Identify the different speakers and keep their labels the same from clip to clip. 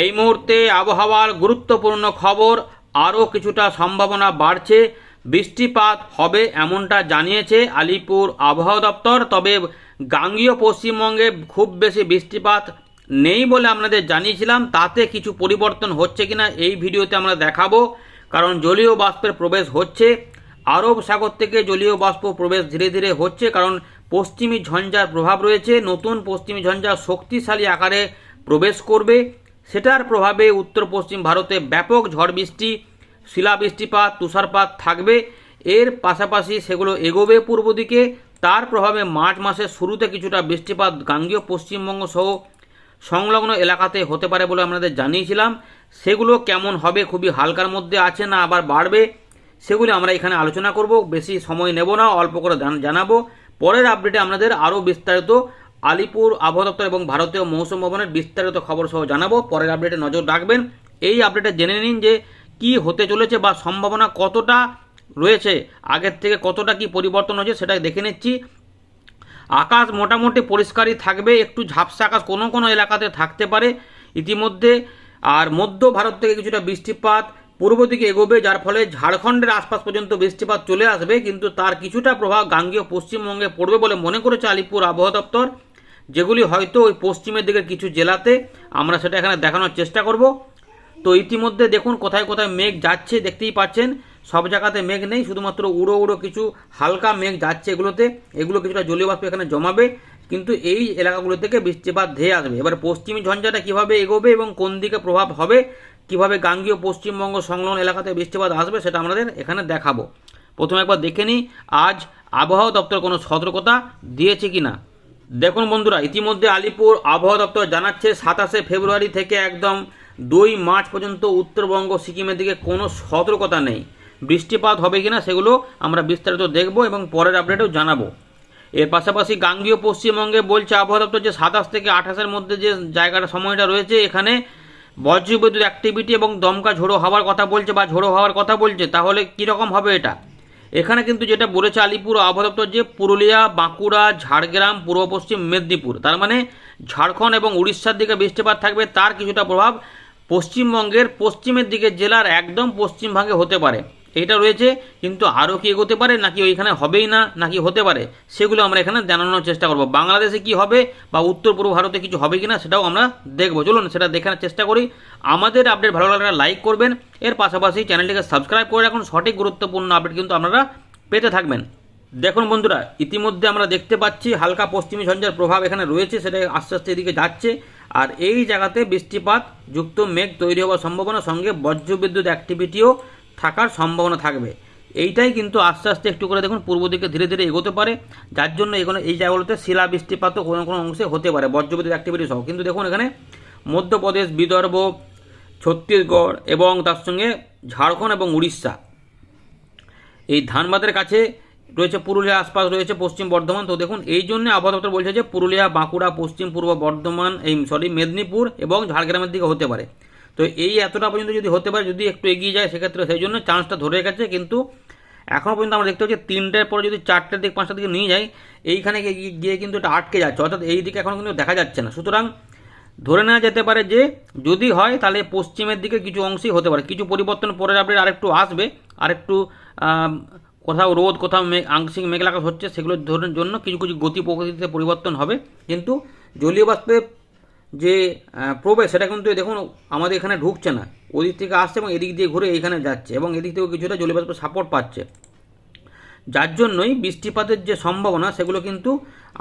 Speaker 1: এই মুহূর্তে আবহাওয়ার গুরুত্বপূর্ণ খবর, আরও কিছুটা সম্ভাবনা বাড়ছে। বৃষ্টিপাত হবে এমনটা জানিয়েছে আলিপুর আবহাওয়া দপ্তর, তবে গাঙ্গীয় পশ্চিমবঙ্গে খুব বেশি বৃষ্টিপাত নেই বলে আপনাদের জানিয়েছিলাম। তাতে কিছু পরিবর্তন হচ্ছে কিনা এই ভিডিওতে আমরা দেখাবো। কারণ জলীয় বাষ্পের প্রবেশ হচ্ছে। আরব সাগর থেকে জলীয় বাষ্প প্রবেশ ধীরে ধীরে হচ্ছে, কারণ পশ্চিমী ঝঞ্ঝার প্রভাব রয়েছে। নতুন পশ্চিমী ঝঞ্ঝা শক্তিশালী আকারে প্রবেশ করবে। সেটার প্রভাবে উত্তর পশ্চিম ভারতে ব্যাপক ঝড় বৃষ্টি শিলা বৃষ্টিপাত তুষারপাত থাকবে। এর পাশাপাশি সেগুলো এগোবে পূর্ব দিকে। তার প্রভাবে মার্চ মাসের শুরুতে কিছুটা বৃষ্টিপাত গাঙ্গীয় পশ্চিমবঙ্গ সহ সংলগ্ন এলাকাতে হতে পারে বলে আপনাদের জানিয়েছিলাম। সেগুলো কেমন হবে খুবই হালকার মধ্যে আছে না আবার বাড়বে, সেগুলি আমরা এখানে আলোচনা করব। বেশি সময় নেব না, অল্প করে জান- জানাব। পরের আপডেটে আপনাদের আরও বিস্তারিত আলিপুর আবহাওয়া দপ্তর এবং ভারতীয় মৌসুম ভবনের বিস্তারিত খবর সহ জানাব। পরের আপডেটে নজর রাখবেন। এই আপডেটে জেনে নিন যে কি হতে চলেছে বা সম্ভাবনা কতটা রয়েছে, আগের থেকে কতটা কি পরিবর্তন হয়েছে সেটা দেখে নিচ্ছি। আকাশ মোটামুটি পরিষ্কারই থাকবে, একটু ঝাপসা আকাশ কোনো কোনো এলাকাতে থাকতে পারে। ইতিমধ্যে আর মধ্য ভারত থেকে কিছুটা বৃষ্টিপাত, পূর্ব দিকে এগোবে, যার ফলে ঝাড়খণ্ডের আশপাশ পর্যন্ত বৃষ্টিপাত চলে আসবে, কিন্তু তার কিছুটা প্রভাব গাঙ্গীয় পশ্চিমবঙ্গে পড়বে বলে মনে করেছে আলিপুর আবহাওয়া দপ্তর। যেগুলি হয়তো ওই পশ্চিমের দিকের কিছু জেলাতে আমরা সেটা এখানে দেখানোর চেষ্টা করব। তো ইতিমধ্যে দেখুন কোথায় কোথায় মেঘ যাচ্ছে, দেখতেই পাচ্ছেন। সব জায়গাতে মেঘ নেই, শুধুমাত্র উড়ো উড়ো কিছু হালকা মেঘ যাচ্ছে এগুলোতে। এগুলো কিছুটা জলীয় বাষ্প এখানে জমাবে, কিন্তু এই এলাকাগুলো থেকে বৃষ্টিপাত ধেয়ে আসবে। এবার পশ্চিমী ঝঞ্ঝাটা কীভাবে এগোবে এবং কোন দিকে প্রভাব হবে, কীভাবে গাঙ্গীয় পশ্চিমবঙ্গ সংলগ্ন এলাকাতে বৃষ্টিপাত আসবে সেটা আমাদের এখানে দেখাবো। প্রথমে একবার দেখে নিই, আজ আবহাওয়া দপ্তর কোনো সতর্কতা দিয়েছে কিনা? দেখুন বন্ধুরা, ইতিমধ্যে আলিপুর আবহাওয়া দপ্তর জানাচ্ছে সাতাশে ফেব্রুয়ারি থেকে একদম দুই মার্চ পর্যন্ত উত্তরবঙ্গ, সিকিমের দিকে কোনো সতর্কতা নেই। বৃষ্টিপাত হবে কিনা সেগুলো আমরা বিস্তারিত দেখব এবং পরের আপডেটেও জানাব। এর পাশাপাশি গাঙ্গীয় পশ্চিমবঙ্গে বলছে আবহাওয়া দপ্তর যে সাতাশ থেকে আঠাশের মধ্যে যে জায়গাটা, সময়টা রয়েছে, এখানে বজ্রবিদ্যুৎ অ্যাক্টিভিটি এবং দমকা ঝোড়ো হওয়ার কথা বলছে বা ঝোড়ো হওয়ার কথা বলছে, তাহলে কীরকম হবে এটা? এখানে কিন্তু যেটা বলেছে আলিপুর আবহাওয়া দপ্তর যে পুরুলিয়া, বাঁকুড়া, ঝাড়গ্রাম, পূর্ব পশ্চিম মেদিনীপুর, তার মানে ঝাড়খণ্ড এবং উড়িষ্যার দিকে বৃষ্টিপাত থাকবে, তার কিছুটা প্রভাব পশ্চিমবঙ্গের পশ্চিমের দিকে জেলার একদম পশ্চিম ভাগে হতে পারে। এইটা রয়েছে, কিন্তু আরও কি এগোতে পারে, নাকি ওইখানে হবেই না, নাকি হতে পারে, সেগুলো আমরা এখানে জানানোর চেষ্টা করব। বাংলাদেশে কি হবে, বা উত্তর পূর্ব ভারতে কিছু হবে কি না সেটাও আমরা দেখব। চলুন, সেটা দেখার চেষ্টা করি। আমাদের আপডেট ভালো লাগলে লাইক করবেন। এর পাশাপাশি চ্যানেলটিকে সাবস্ক্রাইব করে রাখুন। সঠিক গুরুত্বপূর্ণ আপডেট কিন্তু আপনারা পেতে থাকবেন। দেখুন বন্ধুরা, ইতিমধ্যে আমরা দেখতে পাচ্ছি, হালকা পশ্চিমী ঝঞ্ঝার প্রভাব এখানে রয়েছে, সেটা আস্তে আস্তে এদিকে যাচ্ছে। আর এই জায়গাতে বৃষ্টিপাত, যুক্ত মেঘ তৈরি হওয়ার সম্ভাবনা, সঙ্গে বজ্রবিদ্যুৎ অ্যাক্টিভিটিও থাকার সম্ভাবনা থাকবে। এইটাই কিন্তু আস্তে আস্তে একটু করে দেখুন পূর্ব দিকে ধীরে ধীরে এগোতে পারে। যার জন্য এখানে এই জায়গাগুলোতে শিলা বৃষ্টিপাতও কোনো কোনো অংশে হতে পারে, বজ্রবিদ্যুৎ অ্যাক্টিভিটি সহ। কিন্তু দেখুন এখানে মধ্যপ্রদেশ, বিদর্ভ, ছত্তিশগড় এবং তার সঙ্গে ঝাড়খণ্ড এবং উড়িষ্যা। এই ধানবাদের কাছে রয়েছে পুরুলিয়া আশপাশ, রয়েছে পশ্চিম বর্ধমান। তো দেখুন এই জন্য আবহাওয়া দপ্তর বলছে যে পুরুলিয়া, বাঁকুড়া, পশ্চিম পূর্ব বর্ধমান, এই সরি মেদিনীপুর এবং ঝাড়গ্রামের দিকে হতে পারে। তো এই এতটা পর্যন্ত যদি হতে পারে, যদি একটু এগিয়ে যায়, সেক্ষেত্রে সেই জন্য চান্সটা ধরে গেছে কিন্তু এখনও পর্যন্ত আমরা দেখতে পাচ্ছি তিনটের পরে যদি চারটের দিক, পাঁচটার দিকে নিয়ে যাই, এইখানে গিয়ে- কিন্তু এটা আটকে যাচ্ছে। অর্থাৎ এই দিকে এখন কিন্তু দেখা যাচ্ছে না। সুতরাং ধরে নেওয়া যেতে পারে যে, যদি হয়, তাহলে পশ্চিমের দিকে কিছু অংশই হতে পারে। কিছু পরিবর্তন পরের আপডেট আরেকটু আসবে। আরেকটু কোথাও রোদ, কোথাও আংশিক মেঘলা আকাশ হচ্ছে, সেগুলোর জন্য কিছু কিছু গতি প্রকৃতিতে পরিবর্তন হবে। কিন্তু জলীয় বাষ্পের যে প্রবেশ, সেটা কিন্তু দেখুন আমাদের এখানে ঢুকছে না। ওদিক থেকে আসছে এবং এদিক দিয়ে ঘুরে এইখানে যাচ্ছে এবং এদিক থেকেও কিছুটা জলীয় বাষ্পের সাপোর্ট পাচ্ছে। যার জন্যই বৃষ্টিপাতের যে সম্ভাবনা, সেগুলো কিন্তু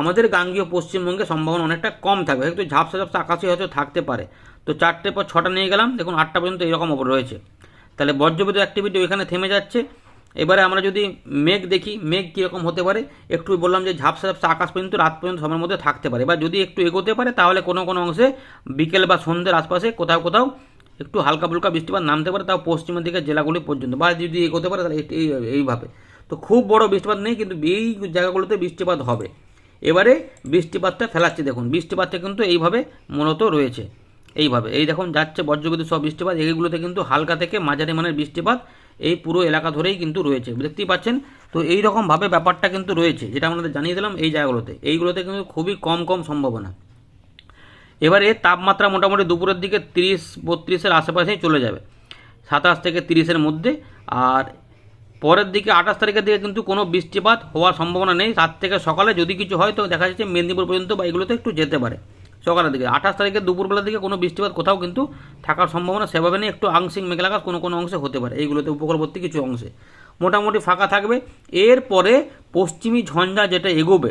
Speaker 1: আমাদের গাঙ্গীয় পশ্চিমবঙ্গে সম্ভাবনা অনেকটা কম থাকবে। একটু ঝাপসা ঝাপসা আকাশে হয়তো থাকতে পারে। তো চারটের পর ছটা নিয়ে গেলাম, দেখুন আটটা পর্যন্ত এরকম ওপর রয়েছে। তাহলে বজ্রবিদ্যুৎ অ্যাক্টিভিটি ওইখানে থেমে যাচ্ছে। এবারে আমরা যদি মেঘ দেখি, মেঘ কীরকম হতে পারে? একটু বললাম যে ঝাপসা ঝাপসা আকাশ পর্যন্ত, রাত পর্যন্ত সময়ের মধ্যে থাকতে পারে। এবার যদি একটু এগোতে পারে, তাহলে কোনো কোনো অংশে বিকেল বা সন্ধ্যের আশপাশে কোথাও কোথাও একটু হালকা ফুলকা বৃষ্টিপাত নামতে পারে, তাও পশ্চিমের দিকে জেলাগুলি পর্যন্ত। বা যদি এগোতে পারে, তাহলে এই- এইভাবে। তো খুব বড় বৃষ্টিপাত নেই, কিন্তু এই জায়গাগুলোতে বৃষ্টিপাত হবে। এবারে বৃষ্টিপাতটা ফেলাচ্ছে, দেখুন। বৃষ্টিপাতটা কিন্তু এইভাবে মূলত রয়েছে। এইভাবে। এই দেখুন, যাচ্ছে বজ্রবিদ্যুৎ সব বৃষ্টিপাত। এইগুলোতে কিন্তু হালকা থেকে মাঝারি মানের বৃষ্টিপাত এই পুরো এলাকা ধরেই কিন্তু রয়েছে, দেখতেই পাচ্ছেন? তো এই রকমভাবে ব্যাপারটা কিন্তু রয়েছে, যেটা আমাদের জানিয়ে দিলাম এই জায়গাগুলোতে। এইগুলোতে কিন্তু খুবই কম কম সম্ভাবনা। এবারে তাপমাত্রা মোটামুটি দুপুরের দিকে তিরিশ, বত্রিশের আশেপাশেই চলে যাবে, সাতাশ থেকে তিরিশের মধ্যে। আর পরের দিকে আঠাশ তারিখের দিকে কিন্তু কোনো বৃষ্টিপাত হওয়ার সম্ভাবনা নেই। রাত থেকে সকালে যদি কিছু হয়, তো দেখা যাচ্ছে মেদিনীপুর পর্যন্ত বা এগুলোতে একটু যেতে পারে। সকালের দিকে। আঠাশ তারিখের দুপুরবেলার দিকে কোনো বৃষ্টিপাত কোথাও কিন্তু থাকার সম্ভাবনা সেভাবে নেই। একটু আংশিক মেঘলা আকাশ কোনো কোনো অংশে হতে পারে। এইগুলোতে উপকূলবর্তী কিছু অংশে। মোটামুটি ফাঁকা থাকবে। এরপরে পশ্চিমী ঝঞ্ঝা যেটা এগোবে,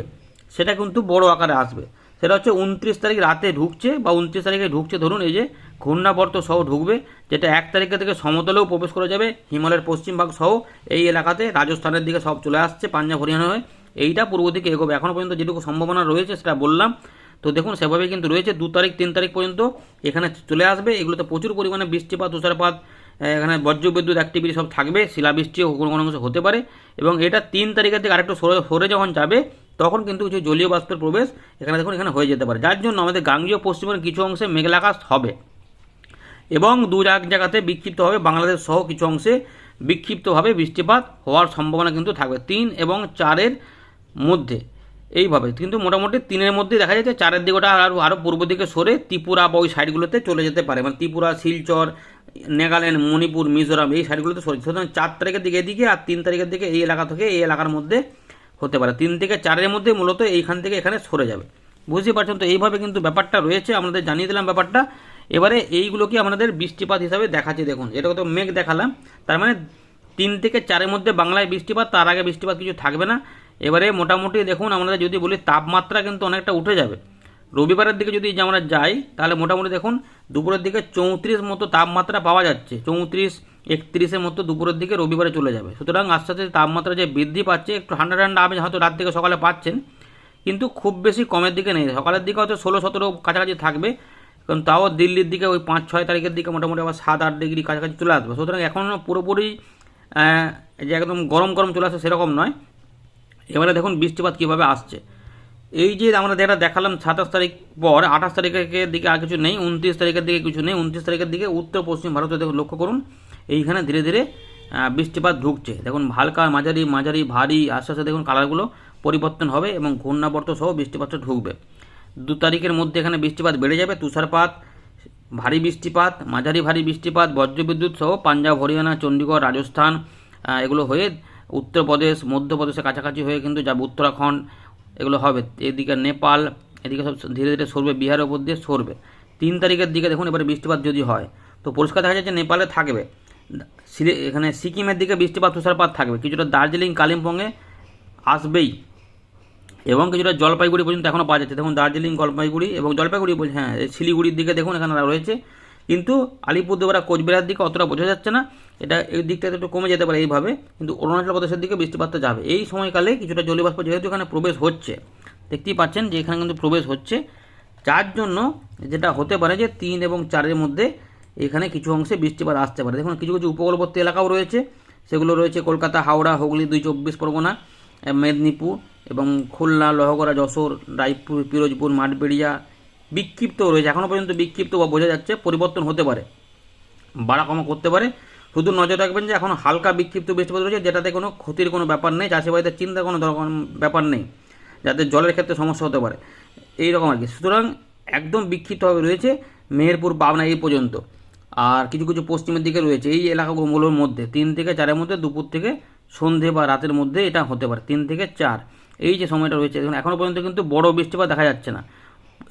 Speaker 1: সেটা কিন্তু বড় আকারে আসবে। সেটা হচ্ছে উনত্রিশ তারিখ রাতে ঢুকছে বা উনত্রিশ তারিখে ঢুকছে। ধরুন এই যে ঘূর্ণাবর্ত সহ ঢুকবে, যেটা এক তারিখে থেকে সমতলেও প্রবেশ করে যাবে। হিমালয়ের পশ্চিম ভাগ সহ এই এলাকাতে রাজস্থানের দিকে সব চলে আসছে, পাঞ্জাব, হরিয়ানা হয়ে। এইটা পূর্ব দিকে এগোবে। এখনও পর্যন্ত যেটুকু সম্ভাবনা রয়েছে সেটা বললাম। তো দেখুন সেভাবে কিন্তু রয়েছে। দু তারিখ, তিন তারিখ পর্যন্ত এখানে চলে আসবে। এগুলোতে প্রচুর পরিমাণে বৃষ্টিপাত, তুষারপাত এখানে বজ্রবিদ্যুৎ অ্যাক্টিভিটি সব থাকবে। শিলাবৃষ্টিও কোনো কোনো অংশ হতে পারে। এবং এটা তিন তারিখের থেকে আরেকটু সরে সরে যখন যাবে, তখন কিন্তু কিছু জলীয় বাষ্পের প্রবেশ এখানে দেখুন, এখানে হয়ে যেতে পারে। যার জন্য আমাদের গাঙ্গীয় পশ্চিমের কিছু অংশে মেঘলাকাশ হবে। এবং দু এক জায়গাতে বিক্ষিপ্তভাবে বাংলাদেশ সহ কিছু অংশে বিক্ষিপ্তভাবে বৃষ্টিপাত হওয়ার সম্ভাবনা কিন্তু থাকবে। তিন এবং চারের মধ্যে। এইভাবে। কিন্তু মোটামুটি তিনের মধ্যে দেখা যাচ্ছে চারের দিকে ওটা আরও আরও পূর্ব দিকে সরে ত্রিপুরা বা ওই সাইডগুলোতে চলে যেতে পারে। মানে ত্রিপুরা, শিলচর, নাগাল্যান্ড, মণিপুর, মিজোরাম এই সাইডগুলোতে সরে। সুতরাং চার তারিখের দিকে এদিকে আর তিন তারিখের দিকে এই এলাকা থেকে এই এলাকার মধ্যে হতে পারে। তিন থেকে চারের মধ্যে মূলত এইখান থেকে এখানে সরে যাবে। বুঝতে পারছেন তো? এইভাবে কিন্তু ব্যাপারটা রয়েছে। আমাদের জানিয়ে দিলাম ব্যাপারটা। এবারে এইগুলোকে আমাদের বৃষ্টিপাত হিসাবে দেখাচ্ছি, দেখুন। এটা তো মেঘ দেখালাম। তার মানে তিন থেকে চারের মধ্যে বাংলায় বৃষ্টিপাত, তার আগে বৃষ্টিপাত কিছু থাকবে না। এবারে মোটামুটি দেখুন আমাদের যদি বলি তাপমাত্রা কিন্তু অনেকটা উঠে যাবে। রবিবারের দিকে যদি আমরা যাই, তাহলে মোটামুটি দেখুন দুপুরের দিকে চৌত্রিশ মতো তাপমাত্রা পাওয়া যাচ্ছে। চৌত্রিশ, একত্রিশের মতো দুপুরের দিকে রবিবারে চলে যাবে। সুতরাং আস্তে আস্তে তাপমাত্রা যে বৃদ্ধি পাচ্ছে, একটু ঠান্ডা ঠান্ডা আপনি হয়তো রাত থেকে সকালে পাচ্ছেন, কিন্তু খুব বেশি কমের দিকে নেই। সকালের দিকে হয়তো ষোলো, সতেরো কাছাকাছি থাকবে, কারণ তাও দিল্লির দিকে ওই পাঁচ, ছয় তারিখের দিকে মোটামুটি আবার সাত, আট ডিগ্রি কাছাকাছি চলে আসবে। সুতরাং এখনও পুরোপুরি যে একদম গরম গরম চলে আসে সেরকম নয়। এবারে দেখুন বৃষ্টিপাত কীভাবে আসছে। এই যে আমরা যেটা দেখালাম সাতাশ তারিখ পর, আঠাশ তারিখের দিকে আর কিছু নেই, উনত্রিশ তারিখের দিকে কিছু নেই, উনত্রিশ তারিখের দিকে উত্তর পশ্চিম ভারতে দেখুন লক্ষ্য করুন, এইখানে ধীরে ধীরে বৃষ্টিপাত ঢুকছে। দেখুন হালকা মাঝারি মাঝারি, ভারী, আস্তে আস্তে দেখুন কালারগুলো পরিবর্তন হবে এবং ঘূর্ণাবর্ত সহ বৃষ্টিপাতটা ঢুকবে। দু তারিখের মধ্যে এখানে বৃষ্টিপাত বেড়ে যাবে, তুষারপাত, ভারী বৃষ্টিপাত, মাঝারি ভারী বৃষ্টিপাত, বজ্রবিদ্যুৎ সহ পাঞ্জাব, হরিয়ানা চণ্ডীগড় রাজস্থান এগুলো হয়ে উত্তরপ্রদেশ, মধ্যপ্রদেশের কাছাকাছি হয়ে কিন্তু যাবে উত্তরাখণ্ড, এগুলো হবে। এদিকে নেপাল, এদিকে সব ধীরে ধীরে সরবে, বিহারের উপর দিয়ে সরবে। তিন তারিখের দিকে দেখুন, এবারে বৃষ্টিপাত যদি হয়, তো পরিষ্কার দেখা যাচ্ছে নেপালে থাকবে। এখানে সিকিমের দিকে বৃষ্টিপাত, তুষারপাত থাকবে। কিছুটা দার্জিলিং, কালিম্পংয়ে আসবেই। এবং কিছুটা জলপাইগুড়ি পর্যন্ত এখনও পাওয়া যাচ্ছে। দেখুন, দার্জিলিং জলপাইগুড়ি এবং জলপাইগুড়ি হ্যাঁ শিলিগুড়ির দিকে দেখুন, এখানে রয়েছে। কিন্তু আলিপুরদুয়ারা কোচবিহার দিকে অতটা বোঝা যাচ্ছে না। এটা এই দিকটা একটু কমে যেতে পারে এইভাবে, কিন্তু অরুণাচল প্রদেশের দিকে বৃষ্টিপাতটা যাবে। এই সময়কালে কিছুটা জলীয়বাষ্প যেহেতু এখানে প্রবেশ হচ্ছে, দেখতেই পাচ্ছেন যে এখানে কিন্তু প্রবেশ হচ্ছে। যার জন্য যেটা হতে পারে যে তিন এবং চারের মধ্যে এখানে কিছু অংশে বৃষ্টিপাত আসতে পারে। দেখুন, কিছু কিছু উপকূলবর্তী এলাকাও রয়েছে। সেগুলো রয়েছে কলকাতা, হাওড়া, হুগলি, দুই চব্বিশ পরগনা মেদিনীপুর এবং খুলনা, লহগড়া, যশোর, রায়পুর, পিরোজপুর, মাঠবেড়িয়া বিক্ষিপ্ত রয়েছে। এখনও পর্যন্ত বিক্ষিপ্ত বা বোঝা যাচ্ছে পরিবর্তন হতে পারে। বাড়া কমা করতে পারে। শুধু নজর রাখবেন যে এখন হালকা বিক্ষিপ্ত বৃষ্টিপাত রয়েছে, যেটাতে কোনো ক্ষতির কোনো ব্যাপার নেই চাষিবাড়িতে চিন্তা কোনো ব্যাপার নেই, যাতে জলের ক্ষেত্রে সমস্যা হতে পারে। এই রকম আর কি। সুতরাং একদম বিক্ষিপ্তভাবে রয়েছে মেহেরপুর, পাবনা এই পর্যন্ত। আর কিছু কিছু পশ্চিমের দিকে রয়েছে। এই এলাকাগুলোর মধ্যে তিন থেকে চারের মধ্যে দুপুর থেকে সন্ধে বা রাতের মধ্যে এটা হতে পারে। তিন থেকে চার। এই যে সময়টা রয়েছে, দেখুন এখনও পর্যন্ত কিন্তু বড় বৃষ্টিপাত দেখা যাচ্ছে না।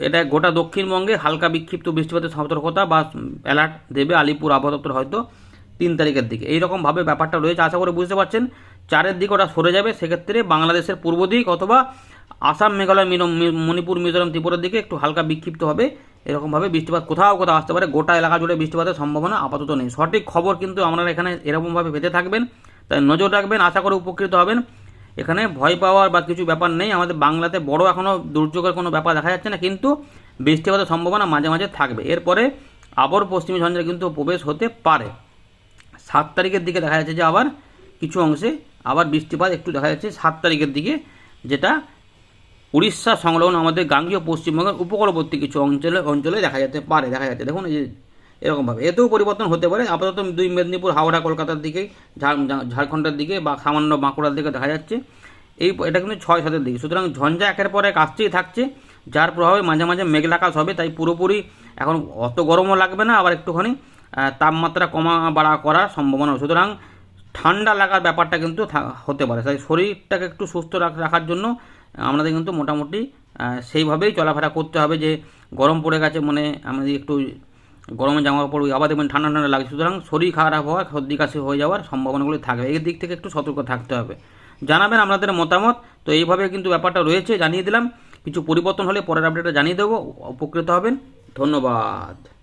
Speaker 1: এটা গোটা দক্ষিণবঙ্গে হালকা বিক্ষিপ্ত বৃষ্টিপাতের সতর্কতা বা অ্যালার্ট দেবে আলিপুর আবহাওয়া দপ্তর হয়তো তিন তারিখের দিকে। এইরকমভাবে ব্যাপারটা রয়েছে, আশা করে বুঝতে পারছেন। চারের দিকে ওটা সরে যাবে, সেক্ষেত্রে বাংলাদেশের পূর্ব দিক অথবা আসাম, মেঘালয় মণিপুর, মিজোরাম, ত্রিপুরার দিকে একটু হালকা বিক্ষিপ্ত হবে। এরকমভাবে বৃষ্টিপাত কোথাও কোথাও আসতে পারে, গোটা এলাকা জুড়ে বৃষ্টিপাতের সম্ভাবনা আপাতত নেই। সঠিক খবর কিন্তু আপনারা এখানে এরকমভাবে পেতে থাকবেন। তাই নজর রাখবেন, আশা করে উপকৃত হবেন। এখানে ভয় পাওয়ার বা কিছু ব্যাপার নেই। আমাদের বাংলাতে বড় এখনও দুর্যোগের কোনো ব্যাপার দেখা যাচ্ছে না, কিন্তু বৃষ্টিপাতের সম্ভাবনা মাঝে মাঝে থাকবে। এরপরে আবার পশ্চিমী ঝঞ্ঝা কিন্তু প্রবেশ হতে পারে। সাত তারিখের দিকে দেখা যাচ্ছে যে আবার কিছু অংশে আবার বৃষ্টিপাত একটু দেখা যাচ্ছে। সাত তারিখের দিকে যেটা উড়িষ্যা সংলগ্ন আমাদের গাঙ্গীয় পশ্চিমবঙ্গের উপকূলবর্তী কিছু অঞ্চলে অঞ্চলে দেখা যেতে পারে। দেখা যাচ্ছে। দেখুন এই যে এরকমভাবে। এতেও পরিবর্তন হতে পারে। আপাতত দুই মেদিনীপুর, হাওড়া, কলকাতার দিকে, ঝাড়- ঝাড়- ঝাড়খণ্ডের দিকে বা সামান্য বাঁকুড়ার দিকে দেখা যাচ্ছে। এই এটা কিন্তু ছয় সাতের দিকে। সুতরাং ঝঞ্ঝা একের পর এক আসতেই থাকছে, যার প্রভাবে মাঝে মাঝে মেঘলাকাশ হবে, তাই পুরোপুরি এখন অত গরমও লাগবে না, আবার একটুখানি তাপমাত্রা কমা বাড়া করার সম্ভাবনা সুতরাং ঠান্ডা লাগার ব্যাপারটা কিন্তু হতে পারে। তাই শরীরটাকে একটু সুস্থ রাখ- রাখার জন্য আমাদের কিন্তু মোটামুটি সেইভাবেই চলাফেরা করতে হবে যে গরম পড়ে গেছে মানে আমাদের একটু গরমে জামা কাপড় আবার দেখবেন ঠান্ডা ঠান্ডা লাগছে। সুতরাং শরীর খারাপ হওয়া সর্দি কাশি হয়ে যাওয়ার সম্ভাবনাগুলি থাকবে। এই দিক থেকে একটু সতর্ক থাকতে হবে। জানাবেন আপনাদের মতামত। তো এইভাবে কিন্তু ব্যাপারটা রয়েছে, জানিয়ে দিলাম। কিছু পরিবর্তন হলে পরের আপডেটটা জানিয়ে দেবো। উপকৃত হবেন। ধন্যবাদ।